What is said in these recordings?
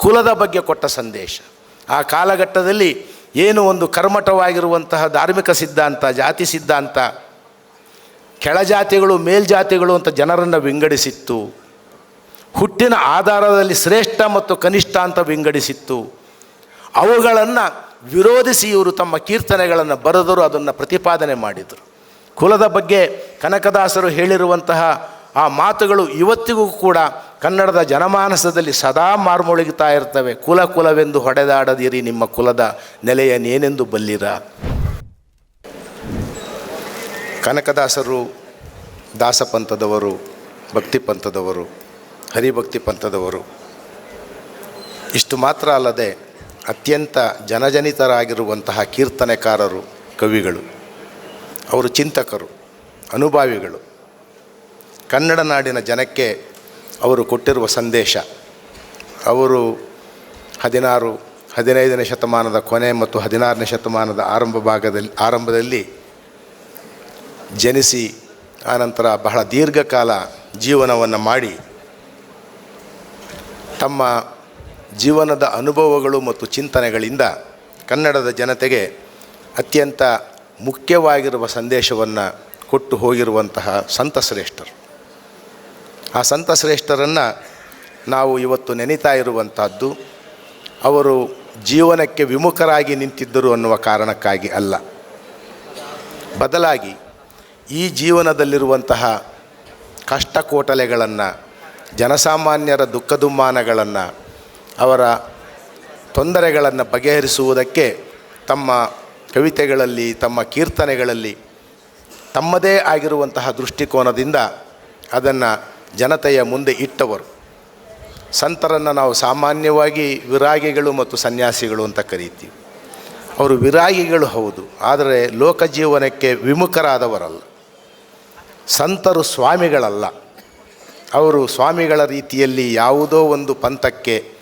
ಕುಲದ ಬಗ್ಗೆ ಕೊಟ್ಟ ಸಂದೇಶ. ಆ ಕಾಲಘಟ್ಟದಲ್ಲಿ ಏನು ಒಂದು ಕರ್ಮಠವಾಗಿರುವಂತಹ ಧಾರ್ಮಿಕ ಸಿದ್ಧಾಂತ, ಜಾತಿ ಸಿದ್ಧಾಂತ ಕೆಳಜಾತಿಗಳು ಮೇಲ್ಜಾತಿಗಳು ಅಂತ ಜನರನ್ನು ವಿಂಗಡಿಸಿತ್ತು. ಹುಟ್ಟಿನ ಆಧಾರದಲ್ಲಿ ಶ್ರೇಷ್ಠ ಮತ್ತು ಕನಿಷ್ಠ ಅಂತ ವಿಂಗಡಿಸಿತ್ತು. ಅವುಗಳನ್ನು ವಿರೋಧಿಸಿ ಇವರು ತಮ್ಮ ಕೀರ್ತನೆಗಳನ್ನು ಬರೆದರು, ಅದನ್ನು ಪ್ರತಿಪಾದನೆ ಮಾಡಿದರು. ಕುಲದ ಬಗ್ಗೆ ಕನಕದಾಸರು ಹೇಳಿರುವಂತಹ ಆ ಮಾತುಗಳು ಇವತ್ತಿಗೂ ಕೂಡ ಕನ್ನಡದ ಜನಮಾನಸದಲ್ಲಿ ಸದಾ ಮಾರ್ಮೊಳಗುತ್ತಾ ಇರ್ತವೆ. ಕುಲ ಕುಲವೆಂದು ಹೊಡೆದಾಡದಿರಿ ನಿಮ್ಮ ಕುಲದ ನೆಲೆಯನ್ನೇನೆಂದು ಬಲ್ಲಿರ. ಕನಕದಾಸರು, ದಾಸಪಂಥದವರು ಭಕ್ತಿ ಪಂಥದವರು ಹರಿಭಕ್ತಿ ಪಂಥದವರು ಇಷ್ಟು ಮಾತ್ರ ಅಲ್ಲದೆ ಅತ್ಯಂತ ಜನಜನಿತರಾಗಿರುವಂತಹ ಕೀರ್ತನೆಕಾರರು, ಕವಿಗಳು, ಅವರು ಚಿಂತಕರು, ಅನುಭಾವಿಗಳು. ಕನ್ನಡ ನಾಡಿನ ಜನಕ್ಕೆ ಅವರು ಕೊಟ್ಟಿರುವ ಸಂದೇಶ. ಅವರು ಹದಿನಾರು, ಹದಿನೈದನೇ ಶತಮಾನದ ಕೊನೆ ಮತ್ತು ಹದಿನಾರನೇ ಶತಮಾನದ ಆರಂಭ ಭಾಗದಲ್ಲಿ, ಆರಂಭದಲ್ಲಿ ಜನಿಸಿ ಆನಂತರ ಬಹಳ ದೀರ್ಘಕಾಲ ಜೀವನವನ್ನು ಮಾಡಿ ತಮ್ಮ ಜೀವನದ ಅನುಭವಗಳು ಮತ್ತು ಚಿಂತನೆಗಳಿಂದ ಕನ್ನಡದ ಜನತೆಗೆ ಅತ್ಯಂತ ಮುಖ್ಯವಾಗಿರುವ ಸಂದೇಶವನ್ನು ಕೊಟ್ಟು ಹೋಗಿರುವಂತಹ ಸಂತ ಶ್ರೇಷ್ಠರು ಆ ಸಂತ ಶ್ರೇಷ್ಠರನ್ನು ನಾವು ಇವತ್ತು ನೆನೀತಾ ಇರುವಂತಹದ್ದು. ಅವರು ಜೀವನಕ್ಕೆ ವಿಮುಖರಾಗಿ ನಿಂತಿದ್ದರು ಅನ್ನುವ ಕಾರಣಕ್ಕಾಗಿ ಅಲ್ಲ. ಬದಲಾಗಿ ಈ ಜೀವನದಲ್ಲಿರುವಂತಹ ಕಷ್ಟ ಕೋಟಲೆಗಳನ್ನು ಜನಸಾಮಾನ್ಯರ ದುಃಖ ದುಮ್ಮಾನಗಳನ್ನು ಅವರ ತೊಂದರೆಗಳನ್ನು ಬಗೆಹರಿಸುವುದಕ್ಕೆ ತಮ್ಮ ಕವಿತೆಗಳಲ್ಲಿ, ತಮ್ಮ ಕೀರ್ತನೆಗಳಲ್ಲಿ ತಮ್ಮದೇ ಆಗಿರುವಂತಹ ದೃಷ್ಟಿಕೋನದಿಂದ ಅದನ್ನು ಜನತೆಯ ಮುಂದೆ ಇಟ್ಟವರು. ಸಂತರನ್ನು ನಾವು ಸಾಮಾನ್ಯವಾಗಿ ವಿರಾಗಿಗಳು ಮತ್ತು ಸನ್ಯಾಸಿಗಳು ಅಂತ ಕರೀತೀವಿ. ಅವರು ವಿರಾಗಿಗಳು ಹೌದು, ಆದರೆ ಲೋಕ ಜೀವನಕ್ಕೆ ವಿಮುಖರಾದವರಲ್ಲ. ಸಂತರು ಸ್ವಾಮಿಗಳಲ್ಲ. ಅವರು ಸ್ವಾಮಿಗಳ ರೀತಿಯಲ್ಲಿ ಯಾವುದೋ ಒಂದು ಪಂಥಕ್ಕೆ,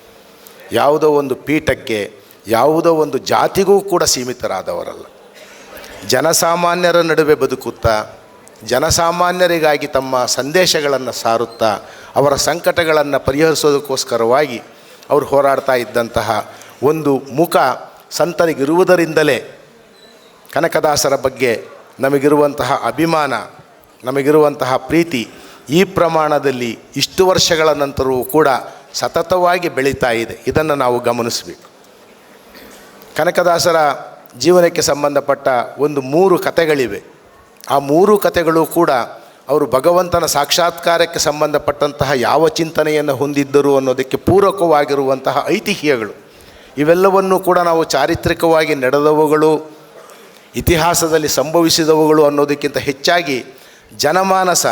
ಯಾವುದೋ ಒಂದು ಪೀಠಕ್ಕೆ, ಯಾವುದೋ ಒಂದು ಜಾತಿಗೂ ಕೂಡ ಸೀಮಿತರಾದವರಲ್ಲ. ಜನಸಾಮಾನ್ಯರ ನಡುವೆ ಬದುಕುತ್ತಾ ಜನಸಾಮಾನ್ಯರಿಗಾಗಿ ತಮ್ಮ ಸಂದೇಶಗಳನ್ನು ಸಾರುತ್ತಾ ಅವರ ಸಂಕಟಗಳನ್ನು ಪರಿಹರಿಸೋದಕ್ಕೋಸ್ಕರವಾಗಿ ಅವರು ಹೋರಾಡ್ತಾ ಇದ್ದಂತಹ ಒಂದು ಮುಖ ಸಂತರಿಗಿರುವುದರಿಂದಲೇ ಕನಕದಾಸರ ಬಗ್ಗೆ ನಮಗಿರುವಂತಹ ಅಭಿಮಾನ, ನಮಗಿರುವಂತಹ ಪ್ರೀತಿ ಈ ಪ್ರಮಾಣದಲ್ಲಿ ಇಷ್ಟು ವರ್ಷಗಳ ನಂತರವೂ ಕೂಡ ಸತತವಾಗಿ ಬೆಳೀತಾ ಇದೆ. ಇದನ್ನು ನಾವು ಗಮನಿಸಬೇಕು. ಕನಕದಾಸರ ಜೀವನಕ್ಕೆ ಸಂಬಂಧಪಟ್ಟ ಒಂದು ಮೂರು ಕಥೆಗಳಿವೆ. ಆ ಮೂರು ಕಥೆಗಳು ಕೂಡ ಅವರು ಭಗವಂತನ ಸಾಕ್ಷಾತ್ಕಾರಕ್ಕೆ ಸಂಬಂಧಪಟ್ಟಂತಹ ಯಾವ ಚಿಂತನೆಯನ್ನು ಹೊಂದಿದ್ದರು ಅನ್ನೋದಕ್ಕೆ ಪೂರಕವಾಗಿರುವಂತಹ ಐತಿಹ್ಯಗಳು. ಇವೆಲ್ಲವನ್ನು ಕೂಡ ನಾವು ಚಾರಿತ್ರಿಕವಾಗಿ ನಡೆದವುಗಳು, ಇತಿಹಾಸದಲ್ಲಿ ಸಂಭವಿಸಿದವುಗಳು ಅನ್ನೋದಕ್ಕಿಂತ ಹೆಚ್ಚಾಗಿ ಜನಮಾನಸ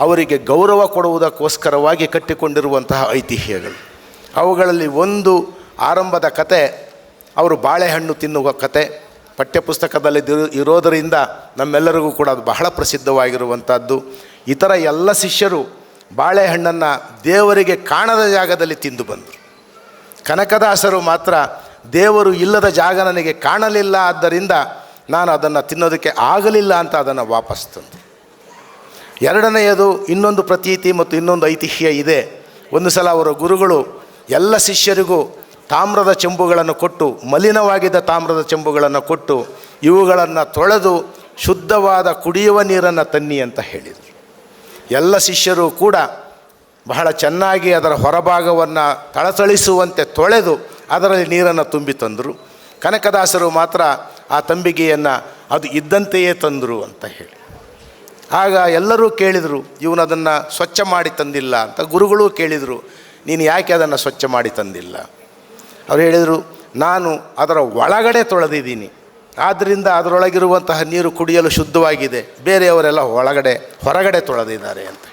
ಅವರಿಗೆ ಗೌರವ ಕೊಡುವುದಕ್ಕೋಸ್ಕರವಾಗಿ ಕಟ್ಟಿಕೊಂಡಿರುವಂತಹ ಐತಿಹ್ಯಗಳು. ಅವುಗಳಲ್ಲಿ ಒಂದು ಆರಂಭದ ಕತೆ, ಅವರು ಬಾಳೆಹಣ್ಣು ತಿನ್ನುವ ಕತೆ ಪಠ್ಯಪುಸ್ತಕದಲ್ಲಿ ದಿರು- ಇರೋದರಿಂದ ನಮ್ಮೆಲ್ಲರಿಗೂ ಕೂಡ ಅದು ಬಹಳ ಪ್ರಸಿದ್ಧವಾಗಿರುವಂಥದ್ದು. ಇತರ ಎಲ್ಲ ಶಿಷ್ಯರು ಬಾಳೆಹಣ್ಣನ್ನು ದೇವರಿಗೆ ಕಾಣದ ಜಾಗದಲ್ಲಿ ತಿಂದು ಬಂದರು. ಕನಕದಾಸರು ಮಾತ್ರ ದೇವರು ಇಲ್ಲದ ಜಾಗ ನನಗೆ ಕಾಣಲಿಲ್ಲ ಆದ್ದರಿಂದ ನಾನು ಅದನ್ನು ತಿನ್ನೋದಕ್ಕೆ ಆಗಲಿಲ್ಲ ಅಂತ ಅದನ್ನು ವಾಪಸ್ ತಂದರು. ಎರಡನೆಯದು ಇನ್ನೊಂದು ಪ್ರತೀತಿ ಮತ್ತು ಇನ್ನೊಂದು ಐತಿಹ್ಯ ಇದೆ. ಒಂದು ಸಲ ಅವರ ಗುರುಗಳು ಎಲ್ಲ ಶಿಷ್ಯರಿಗೂ ತಾಮ್ರದ ಚೆಂಬುಗಳನ್ನು ಕೊಟ್ಟು, ಮಲಿನವಾಗಿದ್ದ ತಾಮ್ರದ ಚೆಂಬುಗಳನ್ನು ಕೊಟ್ಟು, ಇವುಗಳನ್ನು ತೊಳೆದು ಶುದ್ಧವಾದ ಕುಡಿಯುವ ನೀರನ್ನು ತನ್ನಿ ಅಂತ ಹೇಳಿದರು. ಎಲ್ಲ ಶಿಷ್ಯರು ಕೂಡ ಬಹಳ ಚೆನ್ನಾಗಿ ಅದರ ಹೊರಭಾಗವನ್ನು ತಳತಳಿಸುವಂತೆ ತೊಳೆದು ಅದರಲ್ಲಿ ನೀರನ್ನು ತುಂಬಿ ತಂದರು. ಕನಕದಾಸರು ಮಾತ್ರ ಆ ತಂಬಿಗೆಯನ್ನು ಅದು ಇದ್ದಂತೆಯೇ ತಂದರು ಅಂತ ಹೇಳಿ. ಆಗ ಎಲ್ಲರೂ ಕೇಳಿದರು, ಇವನು ಅದನ್ನು ಸ್ವಚ್ಛ ಮಾಡಿ ತಂದಿಲ್ಲ ಅಂತ. ಗುರುಗಳು ಕೇಳಿದರು, ನೀನು ಯಾಕೆ ಅದನ್ನು ಸ್ವಚ್ಛ ಮಾಡಿ ತಂದಿಲ್ಲ? ಅವ್ರು ಹೇಳಿದರು, ನಾನು ಅದರ ಒಳಗಡೆ ತೊಳೆದಿದ್ದೀನಿ. ಆದ್ದರಿಂದ ಅದರೊಳಗಿರುವಂತಹ ನೀರು ಕುಡಿಯಲು ಶುದ್ಧವಾಗಿದೆ. ಬೇರೆಯವರೆಲ್ಲ ಒಳಗಡೆ, ಹೊರಗಡೆ ತೊಳೆದಿದ್ದಾರೆ ಅಂತ.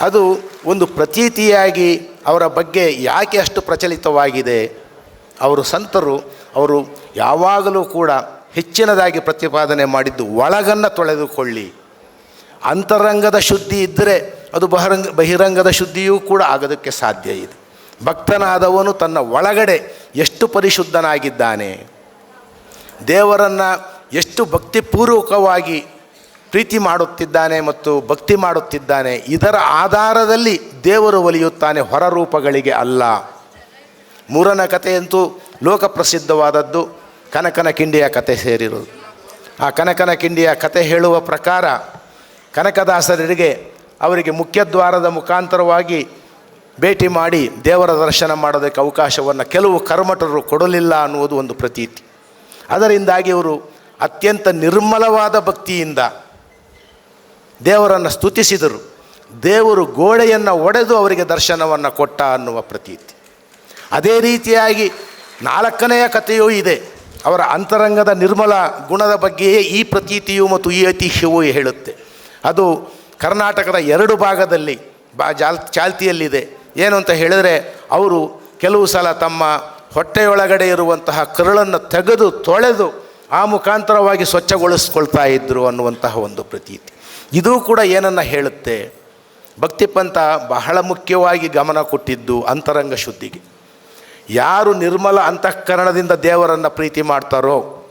ಅದು ಒಂದು ಪ್ರತೀತಿಯಾಗಿ ಅವರ ಬಗ್ಗೆ ಯಾಕೆ ಅಷ್ಟು ಪ್ರಚಲಿತವಾಗಿದೆ? ಅವರು ಸಂತರು, ಅವರು ಯಾವಾಗಲೂ ಕೂಡ ಹೆಚ್ಚಿನದಾಗಿ ಪ್ರತಿಪಾದನೆ ಮಾಡಿದ್ದು, ಒಳಗನ್ನು ತೊಳೆದುಕೊಳ್ಳಿ. ಅಂತರಂಗದ ಶುದ್ಧಿ ಇದ್ದರೆ ಅದು ಬಹರಂಗ, ಬಹಿರಂಗದ ಶುದ್ಧಿಯೂ ಕೂಡ ಆಗೋದಕ್ಕೆ ಸಾಧ್ಯ ಇದೆ. ಭಕ್ತನಾದವನು ತನ್ನ ಒಳಗಡೆ ಎಷ್ಟು ಪರಿಶುದ್ಧನಾಗಿದ್ದಾನೆ. ದೇವರನ್ನು ಎಷ್ಟು ಭಕ್ತಿಪೂರ್ವಕವಾಗಿ ಪ್ರೀತಿ ಮಾಡುತ್ತಿದ್ದಾನೆ ಮತ್ತು ಭಕ್ತಿ ಮಾಡುತ್ತಿದ್ದಾನೆ. ಇದರ ಆಧಾರದಲ್ಲಿ ದೇವರು ಒಲಿಯುತ್ತಾನೆ ಹೊರರೂಪಗಳಿಗೆ ಅಲ್ಲ. ಮೂರನ ಕಥೆಯಂತೂ ಲೋಕಪ್ರಸಿದ್ಧವಾದದ್ದು ಕನಕನ ಕಿಂಡಿಯ ಕತೆ ಸೇರಿರುವುದು. ಆ ಕನಕನ ಕಿಂಡಿಯ ಕತೆ ಹೇಳುವ ಪ್ರಕಾರ ಕನಕದಾಸರಿಗೆ ಅವರಿಗೆ ಮುಖ್ಯದ್ವಾರದ ಮುಖಾಂತರವಾಗಿ ಭೇಟಿ ಮಾಡಿ ದೇವರ ದರ್ಶನ ಮಾಡೋದಕ್ಕೆ ಅವಕಾಶವನ್ನು ಕೆಲವು ಕರ್ಮಠರು ಕೊಡಲಿಲ್ಲ ಅನ್ನುವುದು ಒಂದು ಪ್ರತೀತಿ. ಅದರಿಂದಾಗಿ ಅವರು ಅತ್ಯಂತ ನಿರ್ಮಲವಾದ ಭಕ್ತಿಯಿಂದ ದೇವರನ್ನು ಸ್ತುತಿಸಿದರು. ದೇವರು ಗೋಡೆಯನ್ನು ಒಡೆದು ಅವರಿಗೆ ದರ್ಶನವನ್ನು ಕೊಟ್ಟ ಅನ್ನುವ ಪ್ರತೀತಿ. ಅದೇ ರೀತಿಯಾಗಿ ನಾಲ್ಕನೆಯ ಕಥೆಯೂ ಇದೆ. ಅವರ ಅಂತರಂಗದ ನಿರ್ಮಲ ಗುಣದ ಬಗ್ಗೆಯೇ ಈ ಪ್ರತೀತಿಯು ಮತ್ತು ಈ ಐತಿಹ್ಯವೂ ಹೇಳುತ್ತೆ. ಅದು ಕರ್ನಾಟಕದ ಎರಡು ಭಾಗದಲ್ಲಿ ಬಾ ಜಾಲ್ ಚಾಲ್ತಿಯಲ್ಲಿದೆ. ಏನು ಅಂತ ಹೇಳಿದರೆ ಅವರು ಕೆಲವು ಸಲ ತಮ್ಮ ಹೊಟ್ಟೆಯೊಳಗಡೆ ಇರುವಂತಹ ಕರುಳನ್ನು ತೆಗೆದು ತೊಳೆದು ಆ ಮುಖಾಂತರವಾಗಿ ಸ್ವಚ್ಛಗೊಳಿಸ್ಕೊಳ್ತಾ ಇದ್ದರು ಅನ್ನುವಂತಹ ಒಂದು ಪ್ರತೀತಿ. ಇದೂ ಕೂಡ ಏನನ್ನು ಹೇಳುತ್ತೆ? ಭಕ್ತಿಪಂಥ ಬಹಳ ಮುಖ್ಯವಾಗಿ ಗಮನ ಕೊಟ್ಟಿದ್ದು ಅಂತರಂಗ ಶುದ್ಧಿಗೆ. ಯಾರು ನಿರ್ಮಲ ಅಂತಃಕರಣದಿಂದ ದೇವರನ್ನು ಪ್ರೀತಿ ಮಾಡ್ತಾರೋ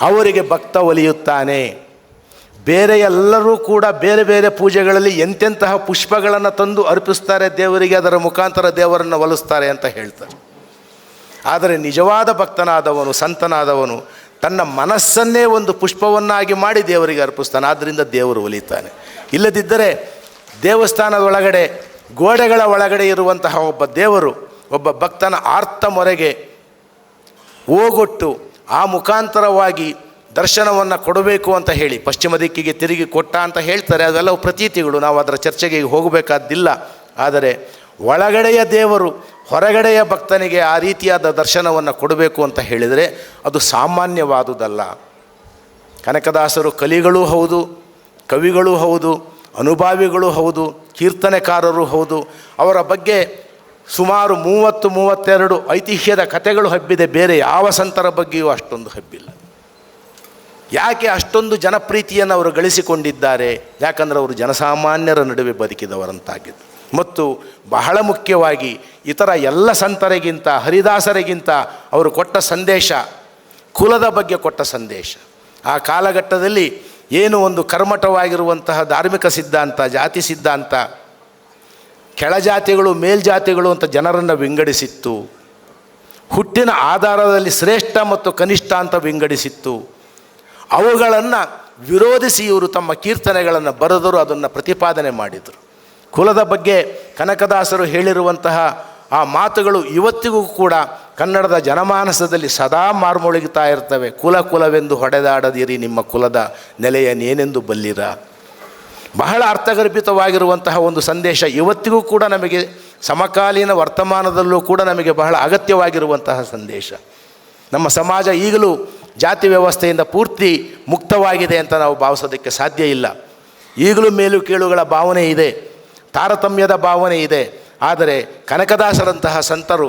ಅವರಿಗೆ ಭಕ್ತ ಒಲಿಯುತ್ತಾನೆ. ಬೇರೆ ಎಲ್ಲರೂ ಕೂಡ ಬೇರೆ ಬೇರೆ ಪೂಜೆಗಳಲ್ಲಿ ಎಂತೆಂತಹ ಪುಷ್ಪಗಳನ್ನು ತಂದು ಅರ್ಪಿಸ್ತಾರೆ ದೇವರಿಗೆ, ಅದರ ಮುಖಾಂತರ ದೇವರನ್ನು ಒಲಿಸ್ತಾರೆ ಅಂತ ಹೇಳ್ತಾರೆ. ಆದರೆ ನಿಜವಾದ ಭಕ್ತನಾದವನು, ಸಂತನಾದವನು ತನ್ನ ಮನಸ್ಸನ್ನೇ ಒಂದು ಪುಷ್ಪವನ್ನಾಗಿ ಮಾಡಿ ದೇವರಿಗೆ ಅರ್ಪಿಸ್ತಾನೆ. ಆದ್ದರಿಂದ ದೇವರು ಒಲಿತಾನೆ. ಇಲ್ಲದಿದ್ದರೆ ದೇವಸ್ಥಾನದ ಒಳಗಡೆ, ಗೋಡೆಗಳ ಒಳಗಡೆ ಇರುವಂತಹ ಒಬ್ಬ ದೇವರು, ಒಬ್ಬ ಭಕ್ತನ ಆರ್ತ ಮೊರೆಗೆ ಓಗೊಟ್ಟು ಆ ಮುಖಾಂತರವಾಗಿ ದರ್ಶನವನ್ನು ಕೊಡಬೇಕು ಅಂತ ಹೇಳಿ, ಪಶ್ಚಿಮ ದಿಕ್ಕಿಗೆ ತಿರುಗಿ ಕೊಟ್ಟ ಅಂತ ಹೇಳ್ತಾರೆ. ಅದೆಲ್ಲವೂ ಪ್ರತೀತಿಗಳು. ನಾವು ಅದರ ಚರ್ಚೆಗೆ ಹೋಗಬೇಕಾದ್ದಿಲ್ಲ. ಆದರೆ ಒಳಗಡೆಯ ದೇವರು ಹೊರಗಡೆಯ ಭಕ್ತನಿಗೆ ಆ ರೀತಿಯಾದ ದರ್ಶನವನ್ನು ಕೊಡಬೇಕು ಅಂತ ಹೇಳಿದರೆ ಅದು ಸಾಮಾನ್ಯವಾದುದಲ್ಲ. ಕನಕದಾಸರು ಕಲಿಗಳೂ ಹೌದು, ಕವಿಗಳೂ ಹೌದು, ಅನುಭಾವಿಗಳು ಹೌದು, ಕೀರ್ತನೆಕಾರರು ಹೌದು. ಅವರ ಬಗ್ಗೆ ಸುಮಾರು ಮೂವತ್ತು, ಮೂವತ್ತೆರಡು ಐತಿಹ್ಯದ ಕಥೆಗಳು ಹಬ್ಬಿದೆ. ಬೇರೆ ಯಾವ ಸಂತರ ಬಗ್ಗೆಯೂ ಅಷ್ಟೊಂದು ಹಬ್ಬಿಲ್ಲ. ಯಾಕೆ ಅಷ್ಟೊಂದು ಜನಪ್ರೀತಿಯನ್ನು ಅವರು ಗಳಿಸಿಕೊಂಡಿದ್ದಾರೆ? ಯಾಕಂದರೆ ಅವರು ಜನಸಾಮಾನ್ಯರ ನಡುವೆ ಬದುಕಿದವರಂತಾಗಿದ್ದು. ಮತ್ತು ಬಹಳ ಮುಖ್ಯವಾಗಿ ಇತರ ಎಲ್ಲ ಸಂತರಿಗಿಂತ, ಹರಿದಾಸರಿಗಿಂತ ಅವರು ಕೊಟ್ಟ ಸಂದೇಶ, ಕುಲದ ಬಗ್ಗೆ ಕೊಟ್ಟ ಸಂದೇಶ. ಆ ಕಾಲಘಟ್ಟದಲ್ಲಿ ಏನು ಒಂದು ಕರ್ಮಠವಾಗಿರುವಂತಹ ಧಾರ್ಮಿಕ ಸಿದ್ಧಾಂತ, ಜಾತಿ ಸಿದ್ಧಾಂತ ಕೆಳಜಾತಿಗಳು ಮೇಲ್ಜಾತಿಗಳು ಅಂತ ಜನರನ್ನು ವಿಂಗಡಿಸಿತ್ತು. ಹುಟ್ಟಿನ ಆಧಾರದಲ್ಲಿ ಶ್ರೇಷ್ಠ ಮತ್ತು ಕನಿಷ್ಠ ಅಂತ ವಿಂಗಡಿಸಿತ್ತು. ಅವುಗಳನ್ನು ವಿರೋಧಿಸಿ ಇವರು ತಮ್ಮ ಕೀರ್ತನೆಗಳನ್ನು ಬರೆದರು, ಅದನ್ನು ಪ್ರತಿಪಾದನೆ ಮಾಡಿದರು. ಕುಲದ ಬಗ್ಗೆ ಕನಕದಾಸರು ಹೇಳಿರುವಂತಹ ಆ ಮಾತುಗಳು ಇವತ್ತಿಗೂ ಕೂಡ ಕನ್ನಡದ ಜನಮಾನಸದಲ್ಲಿ ಸದಾ ಮಾರ್ಮೊಳಗುತ್ತಾ ಇರ್ತವೆ. ಕುಲ ಕುಲವೆಂದು ಹೊಡೆದಾಡದಿರಿ ನಿಮ್ಮ ಕುಲದ ನೆಲೆಯನ್ನೇನೆಂದು ಬಲ್ಲಿರ. ಬಹಳ ಅರ್ಥಗರ್ಭಿತವಾಗಿರುವಂತಹ ಒಂದು ಸಂದೇಶ ಇವತ್ತಿಗೂ ಕೂಡ ನಮಗೆ ಸಮಕಾಲೀನ ವರ್ತಮಾನದಲ್ಲೂ ಕೂಡ ನಮಗೆ ಬಹಳ ಅಗತ್ಯವಾಗಿರುವಂತಹ ಸಂದೇಶ. ನಮ್ಮ ಸಮಾಜ ಈಗಲೂ ಜಾತಿ ವ್ಯವಸ್ಥೆಯಿಂದ ಪೂರ್ತಿ ಮುಕ್ತವಾಗಿದೆ ಅಂತ ನಾವು ಭಾವಿಸೋದಕ್ಕೆ ಸಾಧ್ಯ ಇಲ್ಲ. ಈಗಲೂ ಮೇಲು ಕೀಳುಗಳ ಭಾವನೆ ಇದೆ, ತಾರತಮ್ಯದ ಭಾವನೆ ಇದೆ. ಆದರೆ ಕನಕದಾಸರಂತಹ ಸಂತರು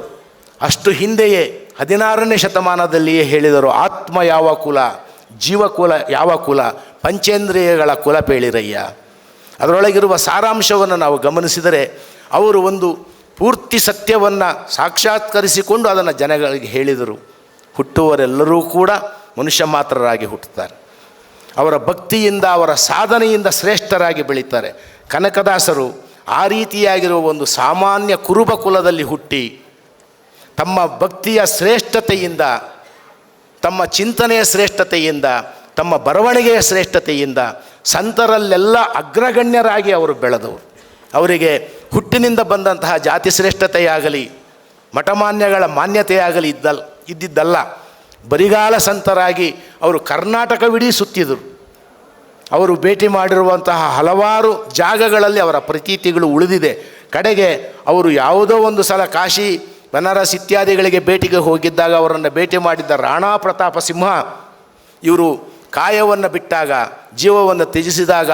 ಅಷ್ಟು ಹಿಂದೆಯೇ ಹದಿನಾರನೇ ಶತಮಾನದಲ್ಲಿಯೇ ಹೇಳಿದರು, ಆತ್ಮ ಯಾವ ಕುಲ ಜೀವಕುಲ ಯಾವ ಕುಲ, ಪಂಚೇಂದ್ರಿಯಗಳ ಕುಲ ಪೇಳಿರಯ್ಯ. ಅದರೊಳಗಿರುವ ಸಾರಾಂಶವನ್ನು ನಾವು ಗಮನಿಸಿದರೆ ಅವರು ಒಂದು ಪೂರ್ತಿ ಸತ್ಯವನ್ನು ಸಾಕ್ಷಾತ್ಕರಿಸಿಕೊಂಡು ಅದನ್ನು ಜನಗಳಿಗೆ ಹೇಳಿದರು. ಹುಟ್ಟುವರೆಲ್ಲರೂ ಕೂಡ ಮನುಷ್ಯ ಮಾತ್ರರಾಗಿ ಹುಟ್ಟುತ್ತಾರೆ. ಅವರ ಭಕ್ತಿಯಿಂದ, ಅವರ ಸಾಧನೆಯಿಂದ ಶ್ರೇಷ್ಠರಾಗಿ ಬೆಳೀತಾರೆ. ಕನಕದಾಸರು ಆ ರೀತಿಯಾಗಿರುವ ಒಂದು ಸಾಮಾನ್ಯ ಕುರುಬ ಕುಲದಲ್ಲಿ ಹುಟ್ಟಿ ತಮ್ಮ ಭಕ್ತಿಯ ಶ್ರೇಷ್ಠತೆಯಿಂದ, ತಮ್ಮ ಚಿಂತನೆಯ ಶ್ರೇಷ್ಠತೆಯಿಂದ, ತಮ್ಮ ಬರವಣಿಗೆಯ ಶ್ರೇಷ್ಠತೆಯಿಂದ ಸಂತರಲ್ಲೆಲ್ಲ ಅಗ್ರಗಣ್ಯರಾಗಿ ಅವರು ಬೆಳೆದವರು. ಅವರಿಗೆ ಹುಟ್ಟಿನಿಂದ ಬಂದಂತಹ ಜಾತಿ ಶ್ರೇಷ್ಠತೆಯಾಗಲಿ, ಮಠಮಾನ್ಯಗಳ ಮಾನ್ಯತೆಯಾಗಲಿ ಇದ್ದಲ್ ಇದ್ದಿದ್ದಲ್ಲ. ಬರಿಗಾಲ ಸಂತರಾಗಿ ಅವರು ಕರ್ನಾಟಕವಿಡೀ ಸುತ್ತಿದರು. ಅವರು ಭೇಟಿ ಮಾಡಿರುವಂತಹ ಹಲವಾರು ಜಾಗಗಳಲ್ಲಿ ಅವರ ಪ್ರತೀತಿಗಳು ಉಳಿದಿದೆ. ಕಡೆಗೆ ಅವರು ಯಾವುದೋ ಒಂದು ಸಲ ಕಾಶಿ, ಬನಾರಸ್ ಇತ್ಯಾದಿಗಳಿಗೆ ಭೇಟಿಗೆ ಹೋಗಿದ್ದಾಗ ಅವರನ್ನು ಭೇಟಿ ಮಾಡಿದ್ದ ರಾಣಾ ಪ್ರತಾಪ ಸಿಂಹ, ಇವರು ಕಾಯವನ್ನು ಬಿಟ್ಟಾಗ, ಜೀವವನ್ನು ತ್ಯಜಿಸಿದಾಗ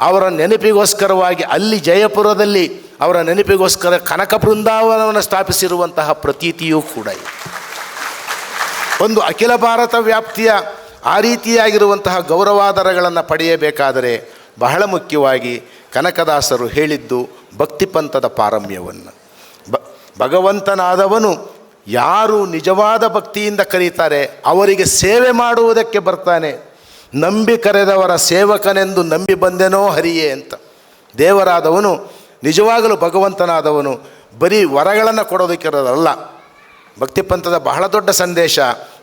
ಅವರ ನೆನಪಿಗೋಸ್ಕರವಾಗಿ ಅಲ್ಲಿ ಜಯಪುರದಲ್ಲಿ ಅವರ ನೆನಪಿಗೋಸ್ಕರ ಕನಕ ಬೃಂದಾವನವನ್ನು ಸ್ಥಾಪಿಸಿರುವಂತಹ ಪ್ರತೀತಿಯೂ ಕೂಡ ಇದೆ. ಒಂದು ಅಖಿಲ ಭಾರತ ವ್ಯಾಪ್ತಿಯ ಆ ರೀತಿಯಾಗಿರುವಂತಹ ಗೌರವಾದರಗಳನ್ನು ಪಡೆಯಬೇಕಾದರೆ ಬಹಳ ಮುಖ್ಯವಾಗಿ ಕನಕದಾಸರು ಹೇಳಿದ್ದು ಭಕ್ತಿಪಂಥದ ಪಾರಮ್ಯವನ್ನು. ಬ ಭಗವಂತನಾದವನು ಯಾರು ನಿಜವಾದ ಭಕ್ತಿಯಿಂದ ಕರೀತಾರೆ ಅವರಿಗೆ ಸೇವೆ ಮಾಡುವುದಕ್ಕೆ ಬರ್ತಾನೆ. ನಂಬಿ ಕರೆದವರ ಸೇವಕನೆಂದು ನಂಬಿ ಬಂದೆನೋ ಹರಿಯೇ ಅಂತ. ದೇವರಾದವನು ನಿಜವಾಗಲೂ ಭಗವಂತನಾದವನು. ಬರೀ ವರಗಳನ್ನು ಕೊಡೋದಕ್ಕಿರೋದಲ್ಲ ಭಕ್ತಿಪಂಥದ ಬಹಳ ದೊಡ್ಡ ಸಂದೇಶ.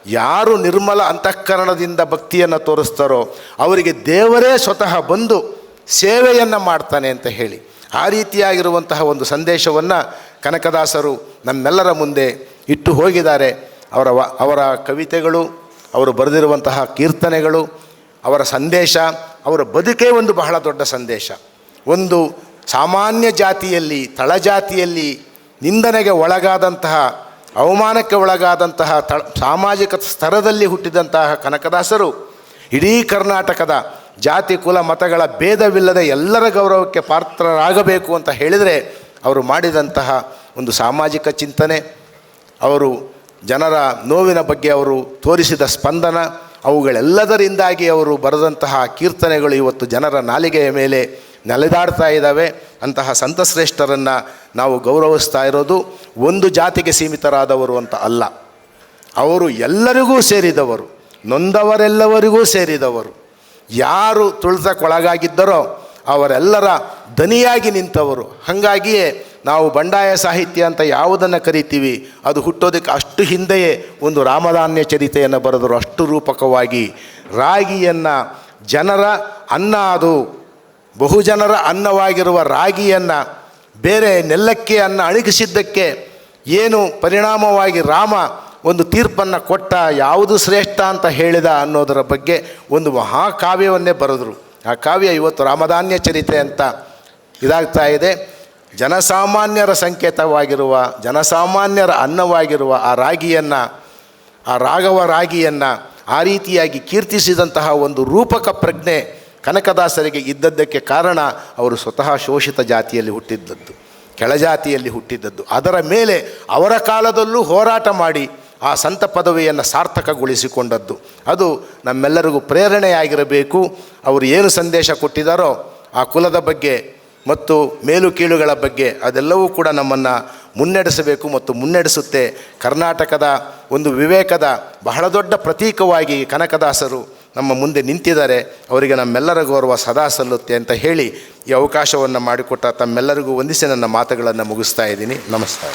ಯಾರು ನಿರ್ಮಲ ಅಂತಃಕರಣದಿಂದ ಭಕ್ತಿಯನ್ನು ತೋರಿಸ್ತಾರೋ ಅವರಿಗೆ ದೇವರೇ ಸ್ವತಃ ಬಂದು ಸೇವೆಯನ್ನು ಮಾಡ್ತಾನೆ ಅಂತ ಹೇಳಿ. ಆ ರೀತಿಯಾಗಿರುವಂತಹ ಒಂದು ಸಂದೇಶವನ್ನು ಕನಕದಾಸರು ನಮ್ಮೆಲ್ಲರ ಮುಂದೆ ಇಟ್ಟು ಹೋಗಿದ್ದಾರೆ. ಅವರ ವ, ಅವರ ಕವಿತೆಗಳು, ಅವರು ಬರೆದಿರುವಂತಹ ಕೀರ್ತನೆಗಳು, ಅವರ ಸಂದೇಶ, ಅವರ ಬದುಕೇ ಒಂದು ಬಹಳ ದೊಡ್ಡ ಸಂದೇಶ. ಒಂದು ಸಾಮಾನ್ಯ ಜಾತಿಯಲ್ಲಿ ತಳಜಾತಿಯಲ್ಲಿ ನಿಂದನೆಗೆ ಒಳಗಾದಂತಹ ಅವಮಾನಕ್ಕೆ ಒಳಗಾದಂತಹ ತ ಸಾಮಾಜಿಕ ಸ್ತರದಲ್ಲಿ ಹುಟ್ಟಿದಂತಹ ಕನಕದಾಸರು, ಇಡೀ ಕರ್ನಾಟಕದ ಜಾತಿ, ಕುಲ, ಮತಗಳ ಭೇದವಿಲ್ಲದೆ ಎಲ್ಲರ ಗೌರವಕ್ಕೆ ಪಾತ್ರರಾಗಬೇಕು ಅಂತ ಹೇಳಿದರೆ ಅವರು ಮಾಡಿದಂತಹ ಒಂದು ಸಾಮಾಜಿಕ ಚಿಂತನೆ. ಅವರು ಜನರ ನೋವಿನ ಬಗ್ಗೆ ಅವರು ತೋರಿಸಿದ ಸ್ಪಂದನ, ಅವುಗಳೆಲ್ಲದರಿಂದಾಗಿ ಅವರು ಬರೆದಂತಹ ಕೀರ್ತನೆಗಳು ಇವತ್ತು ಜನರ ನಾಲಿಗೆಯ ಮೇಲೆ ನೆಲೆದಾಡ್ತಾ ಇದ್ದಾವೆ. ಅಂತಹ ಸಂತಶ್ರೇಷ್ಠರನ್ನು ನಾವು ಗೌರವಿಸ್ತಾ ಇರೋದು ಒಂದು ಜಾತಿಗೆ ಸೀಮಿತರಾದವರು ಅಂತ ಅಲ್ಲ. ಅವರು ಎಲ್ಲರಿಗೂ ಸೇರಿದವರು, ನೊಂದವರೆಲ್ಲವರಿಗೂ ಸೇರಿದವರು. ಯಾರು ತುಳಿತಕ್ಕೊಳಗಾಗಿದ್ದರೋ ಅವರೆಲ್ಲರ ದನಿಯಾಗಿ ನಿಂತವರು. ಹಾಗಾಗಿಯೇ ನಾವು ಬಂಡಾಯ ಸಾಹಿತ್ಯ ಅಂತ ಯಾವುದನ್ನು ಕರಿತೀವಿ, ಅದು ಹುಟ್ಟೋದಕ್ಕೆ ಅಷ್ಟು ಹಿಂದೆಯೇ ಒಂದು ರಾಮಧಾನ್ಯ ಚರಿತೆಯನ್ನು ಬರೆದರು ಅಷ್ಟು ರೂಪಕವಾಗಿ ರಾಗಿಯನ್ನು ಜನರ ಅನ್ನ ಅದು ಬಹುಜನರ ಅನ್ನವಾಗಿರುವ ರಾಗಿಯನ್ನು, ಬೇರೆ ನೆಲ್ಲಕ್ಕೆ ಅನ್ನ ಅಣಗಿಸಿದ್ದಕ್ಕೆ ಏನು ಪರಿಣಾಮವಾಗಿ ರಾಮ ಒಂದು ತೀರ್ಪನ್ನು ಕೊಟ್ಟ, ಯಾವುದು ಶ್ರೇಷ್ಠ ಅಂತ ಹೇಳಿದ ಅನ್ನೋದರ ಬಗ್ಗೆ ಒಂದು ಮಹಾಕಾವ್ಯವನ್ನೇ ಬರೆದರು. ಆ ಕಾವ್ಯ ಇವತ್ತು ರಾಮಧಾನ್ಯ ಚರಿತೆ ಅಂತ ಇದಾಗ್ತಾ ಇದೆ. ಜನಸಾಮಾನ್ಯರ ಸಂಕೇತವಾಗಿರುವ, ಜನಸಾಮಾನ್ಯರ ಅನ್ನವಾಗಿರುವ ಆ ರಾಗಿಯನ್ನು, ಆ ರಾಘವ ರಾಗಿಯನ್ನು ಆ ರೀತಿಯಾಗಿ ಕೀರ್ತಿಸಿದಂತಹ ಒಂದು ರೂಪಕ ಪ್ರಜ್ಞೆ ಕನಕದಾಸರಿಗೆ ಇದ್ದದ್ದಕ್ಕೆ ಕಾರಣ ಅವರು ಸ್ವತಃ ಶೋಷಿತ ಜಾತಿಯಲ್ಲಿ ಹುಟ್ಟಿದ್ದದ್ದು ಕೆಳಜಾತಿಯಲ್ಲಿ ಹುಟ್ಟಿದ್ದದ್ದು. ಅದರ ಮೇಲೆ ಅವರ ಕಾಲದಲ್ಲೂ ಹೋರಾಟ ಮಾಡಿ ಆ ಸಂತ ಪದವಿಯನ್ನು ಸಾರ್ಥಕಗೊಳಿಸಿಕೊಂಡದ್ದು. ಅದು ನಮ್ಮೆಲ್ಲರಿಗೂ ಪ್ರೇರಣೆಯಾಗಿರಬೇಕು. ಅವರು ಏನು ಸಂದೇಶ ಕೊಟ್ಟಿದ್ದಾರೋ ಆ ಕುಲದ ಬಗ್ಗೆ ಮತ್ತು ಮೇಲು ಕೀಳುಗಳ ಬಗ್ಗೆ ಅದೆಲ್ಲವೂ ಕೂಡ ನಮ್ಮನ್ನು ಮುನ್ನಡೆಸಬೇಕು ಮತ್ತು ಮುನ್ನಡೆಸುತ್ತೆ. ಕರ್ನಾಟಕದ ಒಂದು ವಿವೇಕದ ಬಹಳ ದೊಡ್ಡ ಪ್ರತೀಕವಾಗಿ ಕನಕದಾಸರು ನಮ್ಮ ಮುಂದೆ ನಿಂತಿದ್ದಾರೆ, ಅವರಿಗೆ ನಮ್ಮೆಲ್ಲರ ಗೌರವ ಸದಾ ಸಲ್ಲುತ್ತೆ ಅಂತ ಹೇಳಿ ಈ ಅವಕಾಶವನ್ನು ಮಾಡಿಕೊಟ್ಟ ತಮ್ಮೆಲ್ಲರಿಗೂ ವಂದಿಸಿ ನನ್ನ ಮಾತುಗಳನ್ನು ಮುಗಿಸ್ತಾ ಇದ್ದೀನಿ. ನಮಸ್ಕಾರ.